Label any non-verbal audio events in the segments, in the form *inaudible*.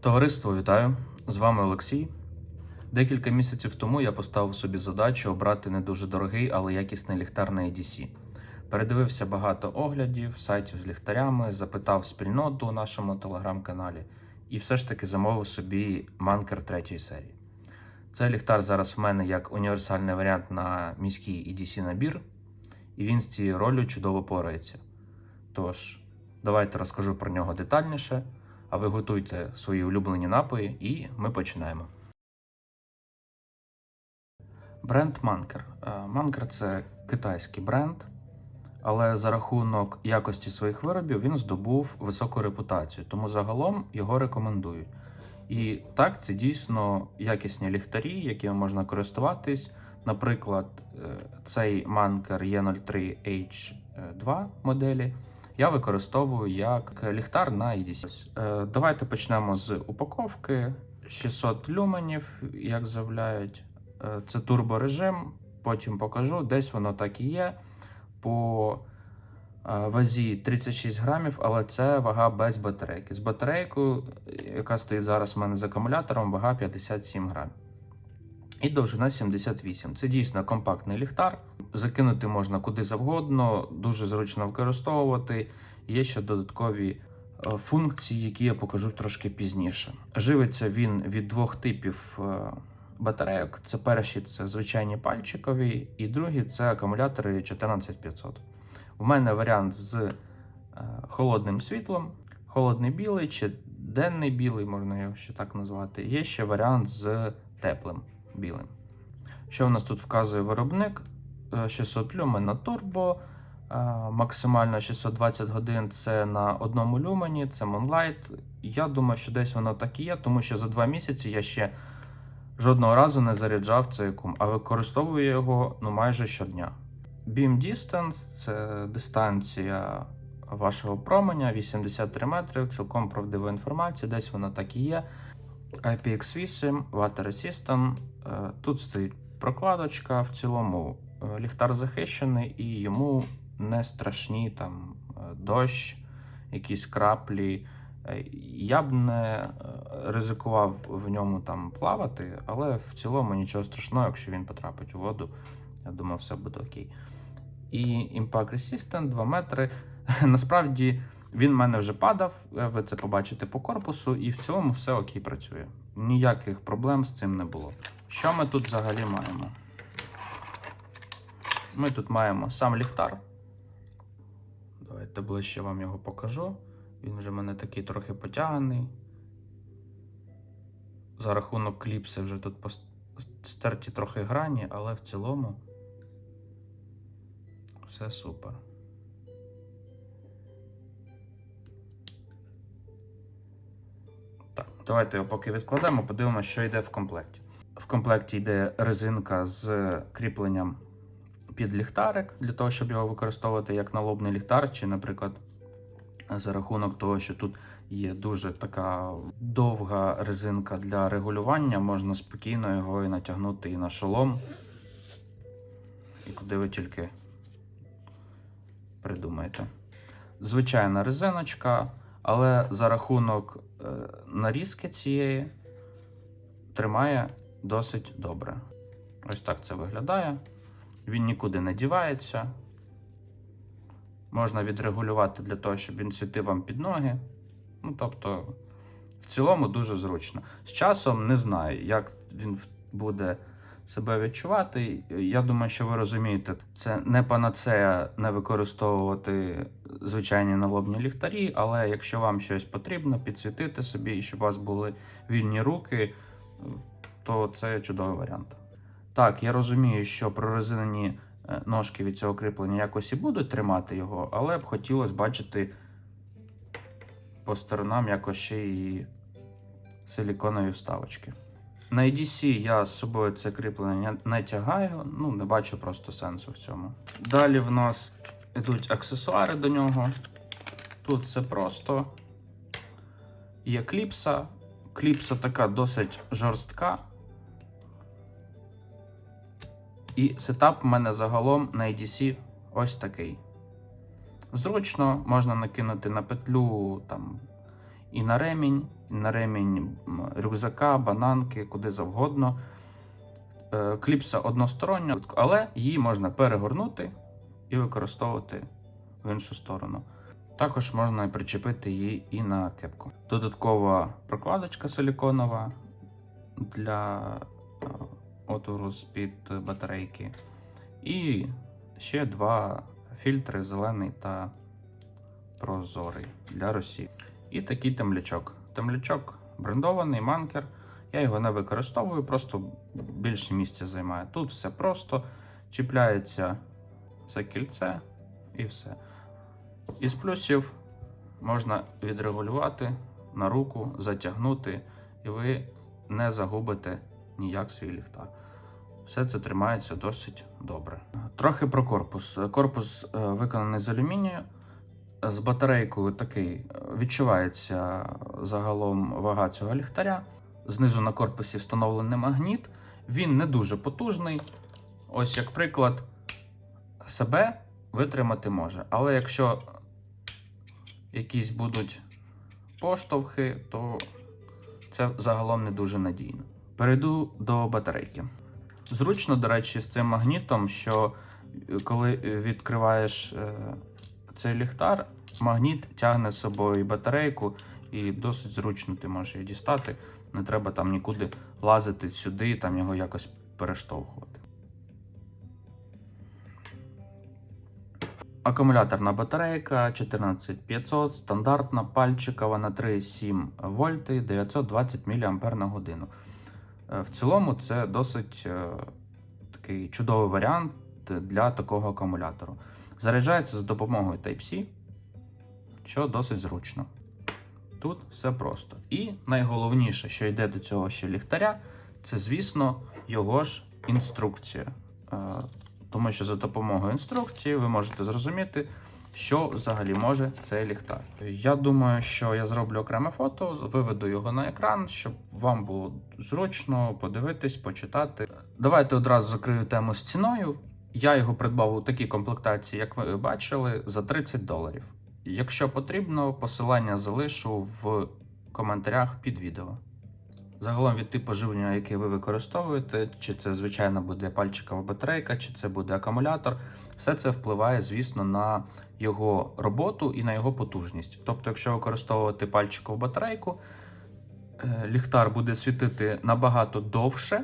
Товариство, вітаю! З вами Олексій. Декілька місяців тому я поставив собі задачу обрати не дуже дорогий, але якісний ліхтар на EDC. Передивився багато оглядів, сайтів з ліхтарями, запитав спільноту у нашому телеграм-каналі і все ж таки замовив собі манкер третьої серії. Цей ліхтар зараз в мене як універсальний варіант на міський EDC набір, і він з цією ролью чудово порається. Тож, давайте розкажу про нього детальніше. А ви готуйте свої улюблені напої, і ми починаємо. Бренд Манкер. Манкер це китайський бренд, але за рахунок якості своїх виробів він здобув високу репутацію, тому загалом його рекомендують. І так, це дійсно якісні ліхтарі, якими можна користуватись. Наприклад, е, цей Манкер E03H2 моделі я використовую як ліхтар на EDC. Е, Давайте почнемо з упаковки. 600 люменів, як заявляють. Е, Це турборежим, потім покажу. Десь воно так і є. По е, вазі 36 грамів, але це вага без батарейки. З батарейкою, яка стоїть зараз у мене з акумулятором, вага 57 грамів. І довжина 78. Це дійсно компактний ліхтар. Закинути можна куди завгодно, дуже зручно використовувати. Є ще додаткові е, функції, які я покажу трошки пізніше. Живиться він від двох типів е, батарейок. Це перші це звичайні пальчикові, і другі це акумулятори 14500. У мене варіант з е, холодним світлом, холодний білий чи денний білий, можна його ще так назвати. Є ще варіант з теплим білим. Що в нас тут вказує виробник? Е, 600 люмен на турбо, е, максимально 620 годин це на одному люмені, це Moonlight. Я думаю, що десь воно так і є, тому що за два місяці я ще жодного разу не заряджав цей кум, а використовую його ну, майже щодня. Beam Distance це дистанція вашого променя 83 метри, цілком правдива інформація, десь воно так і є. IPX8, Water Resistant. Е, Тут стоїть прокладочка. В цілому е, ліхтар захищений і йому не страшні там е, дощ, якісь краплі. Я б не ризикував в ньому там плавати, але в цілому нічого страшного, якщо він потрапить у воду. Я думаю, все буде окей. І Impact Resistant 2 метри. *laughs* Насправді він в мене вже падав, е, ви це побачите по корпусу, і в цілому все окей працює. Ніяких проблем з цим не було. Що ми тут взагалі маємо? Ми тут маємо сам ліхтар. Давайте ближче вам його покажу. Він вже в мене такий трохи потяганий. За рахунок кліпси вже тут стерті трохи грані, але в цілому все супер. Давайте його поки відкладемо, подивимося, що йде в комплекті. В комплекті йде резинка з кріпленням під ліхтарик, для того, щоб його використовувати як налобний ліхтар, чи, наприклад, за рахунок того, що тут є дуже така довга резинка для регулювання, можна спокійно його і натягнути і на шолом. І куди ви тільки придумаєте. Звичайна резиночка, але за рахунок е, нарізки цієї тримає досить добре. Ось так це виглядає. Він нікуди не дівається. Можна відрегулювати для того, щоб він світив вам під ноги. Ну, тобто, в цілому дуже зручно. З часом не знаю, як він буде себе відчувати. Я думаю, що ви розумієте, це не панацея не використовувати звичайні налобні ліхтарі, але якщо вам щось потрібно, підсвітити собі, і щоб у вас були вільні руки, то це чудовий варіант. Так, я розумію, що прорезинені е, ножки від цього кріплення якось і будуть тримати його, але б хотілося бачити по сторонам якось ще і силіконові вставочки. На EDC я з собою це кріплення не- тягаю, ну не бачу просто сенсу в цьому. Далі в нас йдуть аксесуари до нього. Тут все просто. Є кліпса. Кліпса така досить жорстка. І сетап в мене загалом на EDC ось такий. Зручно, можна накинути на петлю там і на ремінь, і на ремінь рюкзака, бананки, куди завгодно. Е, Кліпса одностороння, але її можна перегорнути і використовувати в іншу сторону. Також можна причепити її і на кепку. Додаткова прокладочка силіконова для е, отвору з-під батарейки. І ще два фільтри зелений та прозорий для Росії. І такий темлячок. Темлячок брендований манкер. Я його не використовую, просто більше місця займає. Тут все просто чіпляється за кільце і все. Із плюсів можна відрегулювати на руку, затягнути, і ви не загубите ніяк свій ліхтар. Все це тримається досить добре. Трохи про корпус. Корпус е, виконаний з алюмінію. З батарейкою такий е, відчувається загалом вага цього ліхтаря. Знизу на корпусі встановлений магніт. Він не дуже потужний. Ось як приклад, себе витримати може. Але якщо якісь будуть поштовхи, то це загалом не дуже надійно. Перейду до батарейки. Зручно, до речі, з цим магнітом, що е, коли відкриваєш е, цей ліхтар, магніт тягне з собою і батарейку, і досить зручно ти можеш її дістати. Не треба там нікуди лазити сюди, там його якось перештовхувати. Акумуляторна батарейка 14500, стандартна пальчикова на 3,7 вольти, 920 мАч годину. Е, В цілому це досить е, такий чудовий варіант для такого акумулятору. Заряджається за допомогою Type-C, що досить зручно. Тут все просто. І найголовніше, що йде до цього ще ліхтаря, це, звісно, його ж інструкція. Тому що за допомогою інструкції ви можете зрозуміти, що взагалі може цей ліхтар. Я думаю, що я зроблю окреме фото, виведу його на екран, щоб вам було зручно подивитись, почитати. Давайте одразу закрию тему з ціною. Я його придбав у такій комплектації, як ви бачили, за 30 доларів. Якщо потрібно, посилання залишу в коментарях під відео. Загалом від типу живлення, який ви використовуєте, чи це звичайно буде пальчикова батарейка, чи це буде акумулятор, все це впливає, звісно, на його роботу і на його потужність. Тобто, якщо використовувати пальчикову батарейку, е, ліхтар буде світити набагато довше,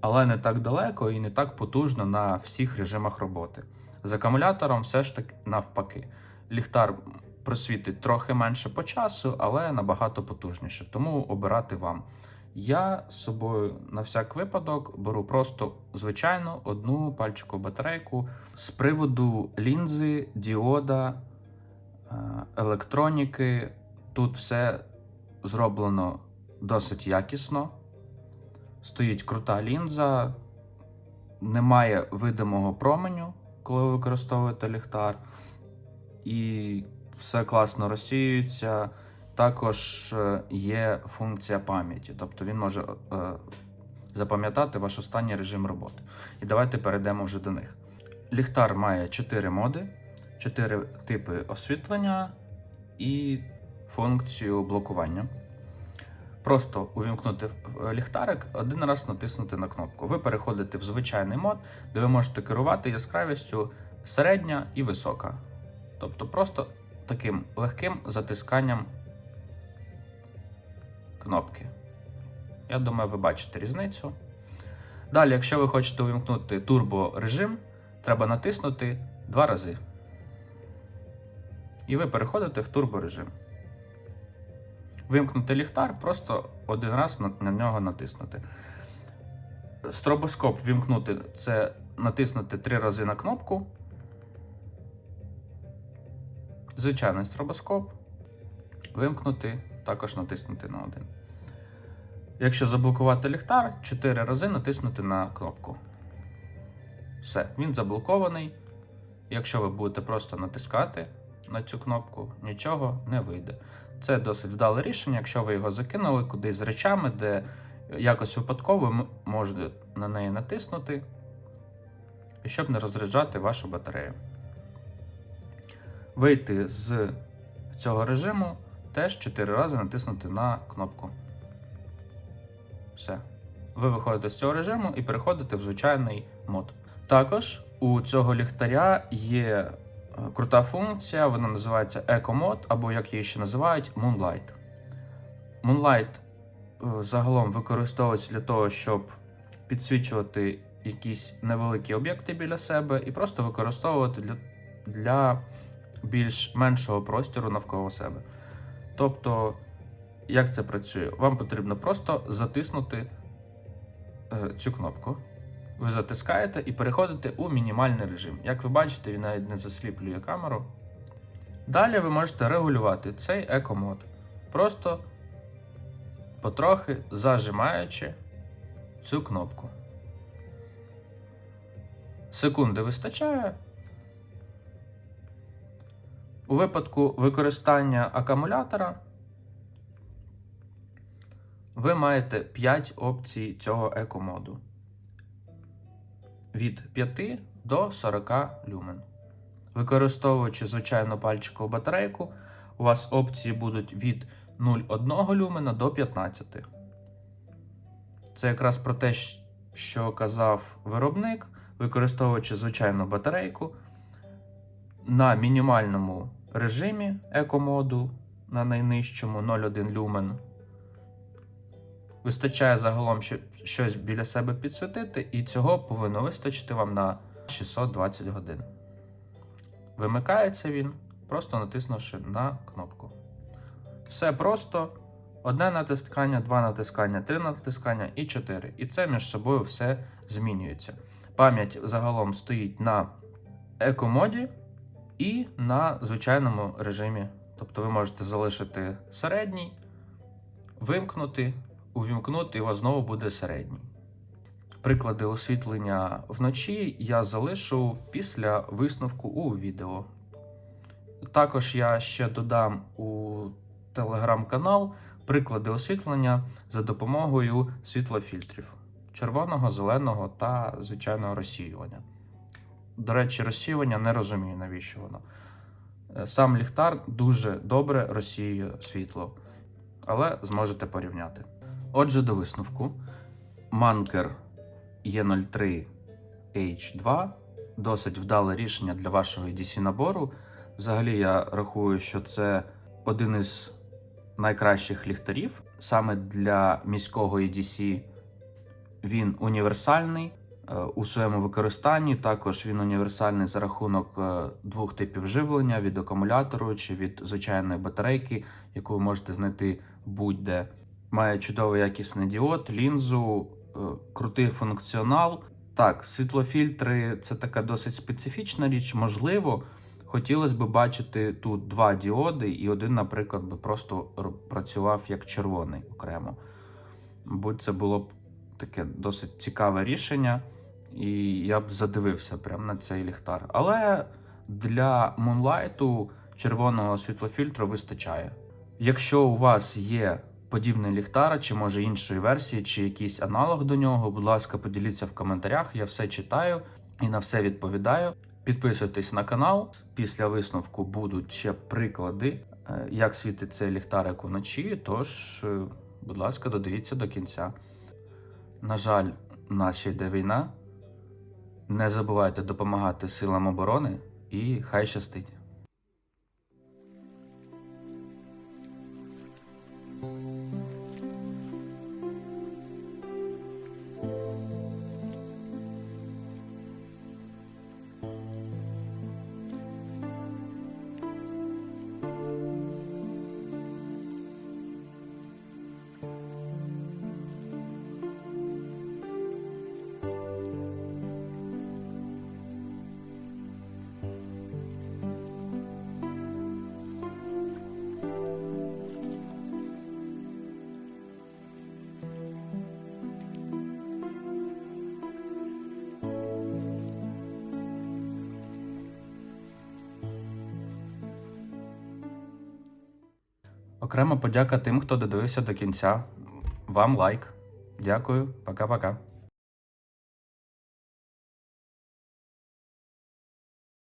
але не так далеко і не так потужно на всіх режимах роботи. З акумулятором все ж таки навпаки. Ліхтар просвітить трохи менше по часу, але набагато потужніше. Тому обирати вам. Я з собою на всяк випадок беру просто звичайну одну пальчикову батарейку з приводу лінзи, діода, е, електроніки. Тут все зроблено досить якісно. Стоїть крута лінза, немає видимого променю, коли ви використовуєте ліхтар. І все класно розсіюється. Також е, є функція пам'яті, тобто він може е, запам'ятати ваш останній режим роботи. І давайте перейдемо вже до них. Ліхтар має 4 моди, 4 типи освітлення і функцію блокування. Просто увімкнути е, ліхтарик, один раз натиснути на кнопку. Ви переходите в звичайний мод, де ви можете керувати яскравістю середня і висока. Тобто просто таким легким затисканням кнопки. Я думаю, ви бачите різницю. Далі, якщо ви хочете увімкнути турбо режим, треба натиснути два рази. І ви переходите в турборежим. Вимкнути ліхтар, просто один раз на нього натиснути. Стробоскоп вімкнути це натиснути три рази на кнопку. Звичайний стробоскоп. Вимкнути, також натиснути на один. Якщо заблокувати ліхтар, 4 рази натиснути на кнопку. Все, він заблокований. Якщо ви будете просто натискати на цю кнопку, нічого не вийде. Це досить вдале рішення, якщо ви його закинули кудись з речами, де якось випадково ви можете на неї натиснути, щоб не розряджати вашу батарею. Вийти з цього режиму, теж 4 рази натиснути на кнопку. Все. Ви виходите з цього режиму і переходите в звичайний мод. Також у цього ліхтаря є е, крута функція, вона називається Eco Mode, або як її ще називають Moonlight. Moonlight е, загалом використовується для того, щоб підсвічувати якісь невеликі об'єкти біля себе і просто використовувати для, для більш меншого простору навколо себе. Тобто, як це працює? Вам потрібно просто затиснути е, цю кнопку. Ви затискаєте і переходите у мінімальний режим. Як ви бачите, він навіть не засліплює камеру. Далі ви можете регулювати цей еко-мод. Просто потрохи зажимаючи цю кнопку. Секунди вистачає. У випадку використання акумулятора ви маєте 5 опцій цього еко-моду. Від 5 до 40 люмен. Використовуючи звичайну пальчикову батарейку, у вас опції будуть від 0,1 люмена до 15. Це якраз про те, що казав виробник, використовуючи звичайну батарейку на мінімальному режимі екомоду на найнижчому 0,1 люмен. Вистачає загалом ще щось біля себе підсвітити, і цього повинно вистачити вам на 620 годин. Вимикається він, просто натиснувши на кнопку. Все просто. Одне натискання, два натискання, три натискання і чотири. І це між собою все змінюється. Пам'ять загалом стоїть на екомоді і на звичайному режимі. Тобто ви можете залишити середній, вимкнути, увімкнути, і у вас знову буде середній. Приклади освітлення вночі я залишу після висновку у відео. Також я ще додам у телеграм-канал приклади освітлення за допомогою світлофільтрів червоного, зеленого та звичайного розсіювання. До речі, розсіювання не розумію, навіщо воно. Е, Сам ліхтар дуже добре розсіює світло, але зможете порівняти. Отже, до висновку. Манкер E03 H2 досить вдале рішення для вашого EDC набору. Взагалі, я рахую, що це один із найкращих ліхтарів. Саме для міського EDC він універсальний у своєму використанні. Також він універсальний за рахунок е, двох типів живлення від акумулятору чи від звичайної батарейки, яку ви можете знайти будь-де. Має чудовий якісний діод, лінзу, е, крутий функціонал. Так, світлофільтри це така досить специфічна річ. Можливо, хотілося б бачити тут два діоди, і один, наприклад, би просто працював як червоний окремо. Мабуть, це було б таке досить цікаве рішення, і я б задивився прямо на цей ліхтар. Але для мунлайту червоного світлофільтру вистачає. Якщо у вас є подібний ліхтар, чи може іншої версії, чи якийсь аналог до нього, будь ласка, поділіться в коментарях. Я все читаю і на все відповідаю. Підписуйтесь на канал. Після висновку будуть ще приклади, е, як світить цей ліхтарик уночі. Тож, е, будь ласка, додивіться до кінця. На жаль, в йде війна. Не забувайте допомагати силам оборони і хай щастить. Окрема подяка тим, хто додивився до кінця. Вам лайк. Дякую, пока-пока.